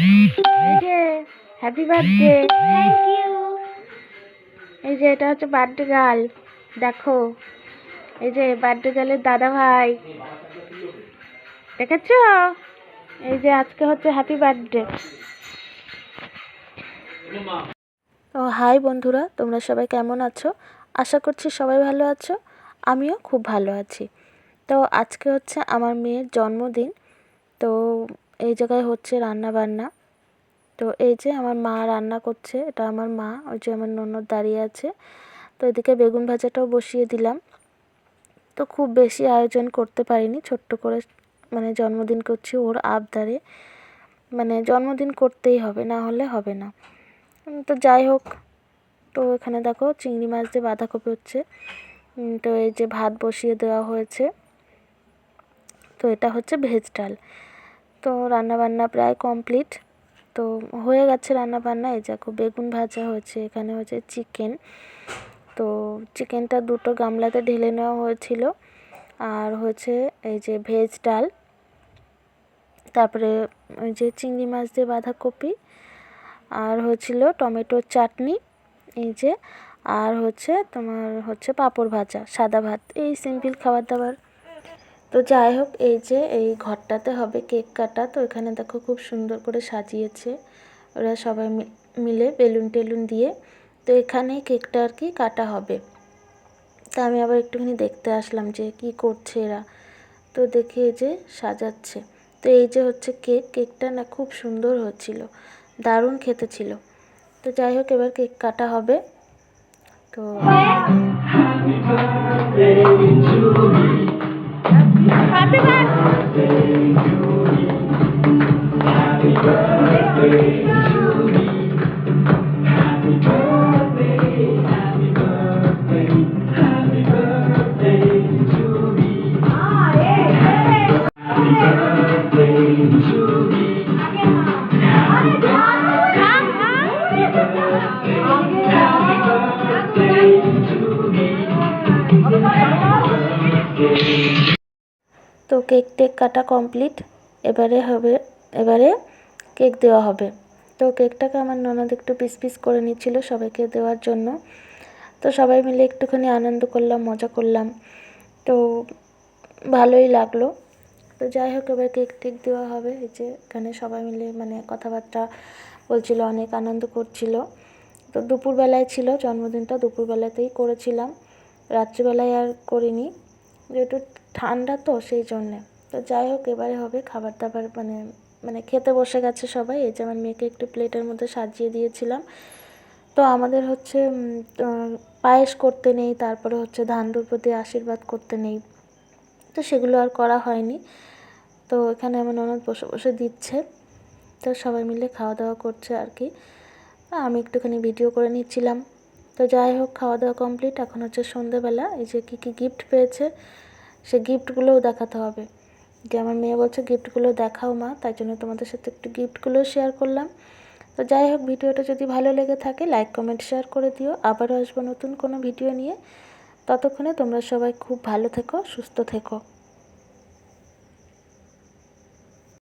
এই যে happy birthday thank you এই যে এটা হচ্ছে বার্থডে গার্ল দেখো। এই যে বার্থডে গার্লের দাদা ভাই। দেখেছ? এই যে আজকে হচ্ছে হ্যাপি বার্থডে ও হাই বন্ধুরা তোমরা সবাই কেমন আছো? আশা করছি সবাই ভালো আছো। আমিও খুব ভালো আছি। তো আজকে হচ্ছে আমার মেয়ের জন্মদিন। তো এই জায়গায় হচ্ছে রান্না বান্না। তো এই যে আমার মা রান্না করছে, এটা আমার মা, ওই যে আমার ননদ দাঁড়িয়ে আছে। তো এদিকে বেগুন ভাজাটাও বসিয়ে দিলাম। তো খুব বেশি আয়োজন করতে পারিনি, ছোট্ট করে মানে জন্মদিন করছি ওর আবদারে। মানে জন্মদিন করতেই হবে, না হলে হবে না। তো যাই হোক, তো এখানে দেখো চিংড়ি মাছ দিয়ে বাঁধাকপি হচ্ছে। তো এই যে ভাত বসিয়ে দেওয়া হয়েছে। তো এটা হচ্ছে ভেজ ডাল। তো রান্নাবান্না প্রায় কমপ্লিট। তো হয়ে গেছে রান্নাবান্না, এই দেখো বেগুন ভাজা হয়েছে, এখানে হচ্ছে চিকেন। তো চিকেনটা দুটো গামলাতে ঢেলে নেওয়া হয়েছিল। আর হচ্ছে এই যে ভেজ ডাল, তারপরে ওই যে চিংড়ি মাছ দিয়ে বাঁধাকপি, আর হয়েছিল টমেটোর চাটনি, এই যে। আর হচ্ছে তোমার হচ্ছে পাঁপড় ভাজা, সাদা ভাত, এই সিম্পল খাবার দাবার। তো যাই হোক, এই যে এই ঘরটাতে হবে কেক কাটা। তো এখানে দেখো খুব সুন্দর করে সাজিয়েছে ওরা সবাই মিলে বেলুন টেলুন দিয়ে। তো এখানেই কেকটা আর কি কাটা হবে। তা আমি আবার একটুখানি দেখতে আসলাম যে কি করছে এরা। তো দেখি এই যে সাজাচ্ছে। তো এই যে হচ্ছে কেক, কেকটা না খুব সুন্দর হচ্ছিল, দারুণ খেতে ছিল। তো যাই হোক, এবার কেক কাটা হবে। তো তো কেক টেক কাটা কমপ্লিট। এবারে হবে এবারে কেক দেওয়া হবে। তো কেকটাকে আমার ননদ একটু পিস পিস করে নিচ্ছিল সবাইকে দেওয়ার জন্য। তো সবাই মিলে একটুখানি আনন্দ করলাম, মজা করলাম। তো ভালোই লাগল। তো যাই হোক, এবার কেক টেক দেওয়া হবে। এই যে এখানে সবাই মিলে মানে কথাবার্তা বলছিল, অনেক আনন্দ করছিল। তো দুপুরবেলায় ছিল, জন্মদিনটা দুপুরবেলাতেই করেছিলাম। রাত্রিবেলায় আর করিনি। যেহেতু ঠান্ডা তো সেই জন্যে। তো যাই হোক, এবারে হবে খাবার দাবার মানে মানে খেতে বসে গেছে সবাই, এই যে আমার মেয়েকে একটু প্লেটের মধ্যে সাজিয়ে দিয়েছিলাম। তো আমাদের হচ্ছে পায়েস করতে নেই, তারপরে হচ্ছে ধান্দুর প্রতি আশীর্বাদ করতে নেই। তো সেগুলো আর করা হয়নি। তো এখানে আমার ননদ বসে বসে দিচ্ছে। তো সবাই মিলে খাওয়া দাওয়া করছে আর কি। আমি একটুখানি ভিডিও করে নিচ্ছিলাম। তো যাই হোক, খাওয়া দাওয়া কমপ্লিট এখন হচ্ছে সন্ধেবেলা। এই যে কী কী গিফট পেয়েছে, সে গিফটগুলোও দেখাতে হবে। যে আমার মেয়ে বলছে গিফটগুলো দেখাও মা, তাই জন্য তোমাদের সাথে একটু গিফটগুলো শেয়ার করলাম। তো যাই হোক, ভিডিওটা যদি ভালো লেগে থাকে লাইক কমেন্ট শেয়ার করে দিও। আবারও আসব নতুন কোনো ভিডিও নিয়ে। ততক্ষণে তোমরা সবাই খুব ভালো থেকো, সুস্থ থেকো।